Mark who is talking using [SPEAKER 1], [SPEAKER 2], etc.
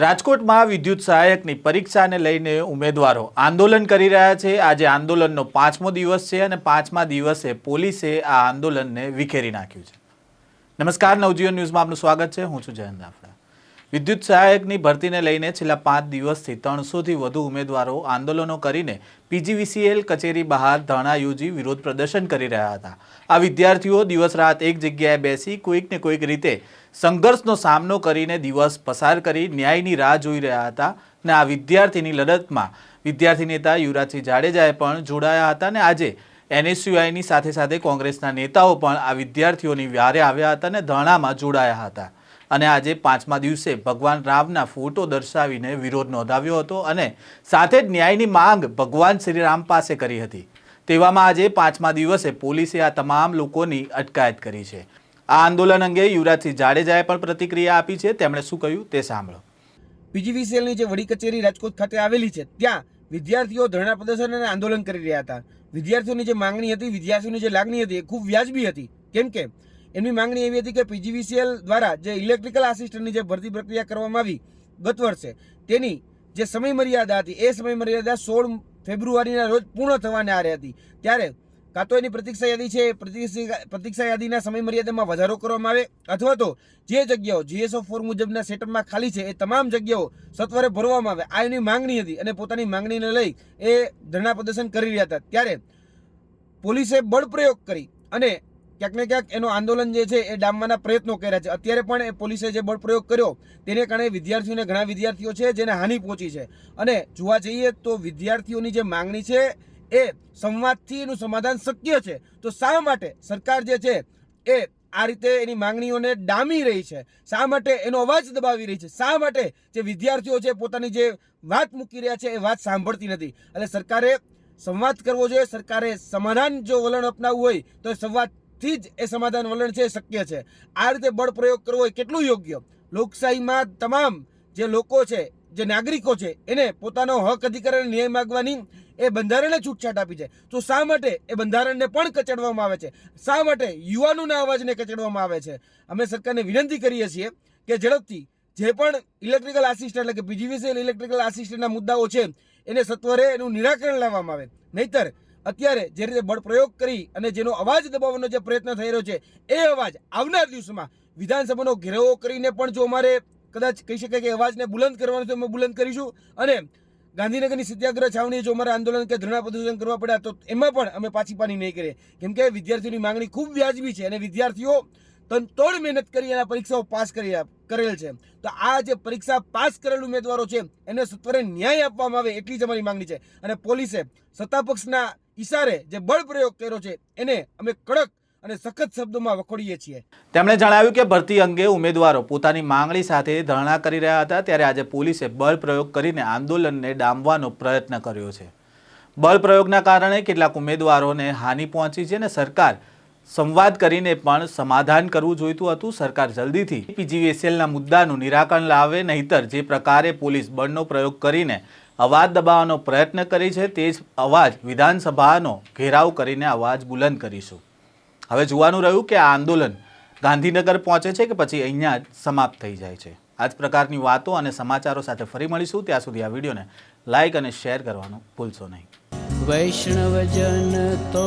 [SPEAKER 1] રાજકોટમાં વિદ્યુત સહાયકની પરીક્ષાને લઈને ઉમેદવારો આંદોલન કરી રહ્યા છે. આજે આંદોલનનો પાંચમો દિવસ છે અને પાંચમા દિવસે પોલીસે આ આંદોલનને વિખેરી નાખ્યું છે. નમસ્કાર, નવજીવન ન્યૂઝમાં આપનું સ્વાગત છે. હું છું જયંત દાફડા વિદ્યુત સહાયકની ભરતીને લઈને છેલ્લા પાંચ દિવસથી ત્રણસોથી વધુ ઉમેદવારો આંદોલનો કરીને પીજીવીસીએલ કચેરી બહાર ધરણા યોજી વિરોધ પ્રદર્શન કરી રહ્યા હતા. આ વિદ્યાર્થીઓ દિવસ રાત એક જગ્યાએ બેસી કોઈક ને કોઈક રીતે સંઘર્ષનો સામનો કરીને દિવસ પસાર કરી ન્યાયની રાહ જોઈ રહ્યા હતા અને આ વિદ્યાર્થીની લડતમાં વિદ્યાર્થી નેતા યુવરાજસિંહ જાડેજાએ પણ જોડાયા હતા અને આજે એનએસયુઆઈની સાથે સાથે કોંગ્રેસના નેતાઓ પણ આ વિદ્યાર્થીઓની વ્યારે આવ્યા હતા અને ધરણામાં જોડાયા હતા. અને આજે પાંચમા દિવસે ભગવાન રામના ફોટો દર્શાવીને વિરોધ નોંધાવ્યો હતો અને સાથે જ ન્યાયની માંગ ભગવાન શ્રી રામ પાસે કરી હતી. તેવામાં આજે પાંચમા દિવસે પોલીસે આ તમામ લોકોની અટકાયત કરી છે. આ આંદોલન અંગે યુવરાજસિંહ જાડેજાએ પણ પ્રતિક્રિયા આપી છે. તેમણે શું કહ્યું તે સાંભળો.
[SPEAKER 2] પીજીવીસીએલની જે વડી કચેરી રાજકોટ ખાતે આવેલી છે, ત્યાં વિદ્યાર્થીઓ ધરણા પ્રદર્શન અને આંદોલન કરી રહ્યા હતા. વિદ્યાર્થીઓની જે માંગણી હતી, વિદ્યાર્થીઓની જે લાગણી હતી, એ ખૂબ વ્યાજબી હતી. કેમ કે એમની માંગણી એવી હતી કે પીજીવીસીએલ દ્વારા જે ઇલેક્ટ્રિકલ આસિસ્ટન્ટની જે ભરતી પ્રક્રિયા કરવામાં આવી ગત વર્ષે, તેની જે સમય મર્યાદા હતી, એ સમય મર્યાદા સોળ ફેબ્રુઆરીના રોજ પૂર્ણ થવાને આરે હતી. ત્યારે કાં તો એની પ્રતીક્ષા યાદી છે, પ્રતીક્ષા યાદીના સમય મર્યાદામાં વધારો કરવામાં આવે, અથવા તો જે જગ્યાઓ જીએસઓ ફોર મુજબના સેટઅપમાં ખાલી છે, એ તમામ જગ્યાઓ સત્વરે ભરવામાં આવે. આ એની માંગણી હતી અને પોતાની માંગણીને લઈ એ ધરણા પ્રદર્શન કરી રહ્યા હતા. ત્યારે પોલીસે બળપ્રયોગ કરી અને ક્યાંક ને ક્યાંક એનો આંદોલન જે છે એ ડામવાના પ્રયત્નો કર્યા છે. અત્યારે પણ એ પોલીસે જે બળ પ્રયોગ કર્યો, તેને કારણે વિદ્યાર્થીઓને ઘણા વિદ્યાર્થીઓ છે જેને હાનિ પહોંચી છે. અને જોવા જઈએ તો વિદ્યાર્થીઓની જે માંગણી છે એ સંવાદથી એનું સમાધાન શક્ય છે. તો શા માટે સરકાર જે છે એ આ રીતે એની માંગણીઓને ડામી રહી છે? શા માટે એનો અવાજ દબાવી રહી છે? શા માટે જે વિદ્યાર્થીઓ છે પોતાની જે વાત મૂકી રહ્યા છે એ વાત સાંભળતી નથી? એટલે સરકારે સંવાદ કરવો જોઈએ, સરકારે સમાધાન જો વલણ અપનાવવું હોય તો એ સંવાદથી જ એ સમાધાન વલણ છે, એ શક્ય છે. આ રીતે બળ પ્રયોગ કરવો એ કેટલું યોગ્ય? લોકશાહીમાં તમામ જે લોકો છે, જે નાગરિકો છે, એને પોતાનો હક, અધિકાર અને ન્યાય માગવાની એ બંધારણે છૂટછાટ આપી છે. તો શા માટે એ બંધારણને પણ કચડવામાં આવે છે? શા માટે યુવાનોના અવાજને કચડવામાં આવે છે? અમે સરકારને વિનંતી કરીએ છીએ કે ઝડપથી જે પણ ઇલેક્ટ્રિકલ આસિસ્ટન્ટ એટલે કે પીજીવીસીએલ ઇલેક્ટ્રિકલ આસિસ્ટન્ટના મુદ્દાઓ છે, એને સત્વરે એનું નિરાકરણ લાવવામાં આવે. નહીતર અત્યારે જે રીતે બળ પ્રયોગ કરી અને જેનો અવાજ દબાવવાનો જે પ્રયત્ન થઈ રહ્યો છે, એ અવાજ આવનાર દિવસોમાં વિધાનસભાનો ઘેરાવો કરીને પણ જો અમારે કદાચ કહી શકાય કે અવાજને બુલંદ કરવાનો તો અમે બુલંદ કરીશું. અને ગાંધીનગરની સત્યાગ્રહ છાવણીએ જો અમારે આંદોલન કે ધરણા પ્રદર્શન કરવા પડ્યા, તો એમાં પણ અમે પાછી પાની નહીં કરીએ. કેમ કે વિદ્યાર્થીઓની માંગણી ખૂબ વ્યાજબી છે અને વિદ્યાર્થીઓ તનતોડ મહેનત કરી અને પરીક્ષાઓ પાસ કરી કરેલ છે. તો આ જે પરીક્ષા પાસ કરેલ ઉમેદવારો છે, એને સત્વરે ન્યાય આપવામાં આવે એટલી જ અમારી માંગણી છે. અને પોલીસે સત્તા પક્ષના ઈશારે જે બળ પ્રયોગ કર્યો છે, એને અમે કડક અને સખત શબ્દોમાં વખોડીએ છીએ.
[SPEAKER 1] તેમણે જણાવ્યું કે ભરતી અંગે ઉમેદવારો પોતાની માંગણી સાથે ધરણા કરી રહ્યા હતા, ત્યારે આજે પોલીસે બળ પ્રયોગ કરીને આંદોલનને ડામવાનો પ્રયત્ન કર્યો છે. બળ પ્રયોગના કારણે કેટલાક ઉમેદવારોને હાનિ પહોંચી છે અને સરકાર સંવાદ કરીને પણ સમાધાન કરવું જોઈતું હતું સરકાર જલ્દીથી. પીજીવીએસએલના મુદ્દાનું નિરાકરણ લાવે, નહીતર જે પ્રકારે પોલીસ બળનો પ્રયોગ કરીને અવાજ દબાવવાનો પ્રયત્ન કરી છે, તે જ અવાજ વિધાનસભાનો ઘેરાવ કરીને અવાજ બુલંદ કરીશું. હવે જોવાનું રહ્યું કે આ આંદોલન ગાંધીનગર પહોંચે છે કે પછી અહીંયા જ સમાપ્ત થઈ જાય છે. આ જ પ્રકારની વાતો અને સમાચારો સાથે ફરી મળીશું. ત્યાં સુધી આ વિડીયોને લાઇક અને શેર કરવાનું ભૂલશો નહીં.
[SPEAKER 3] વૈષ્ણવજન તો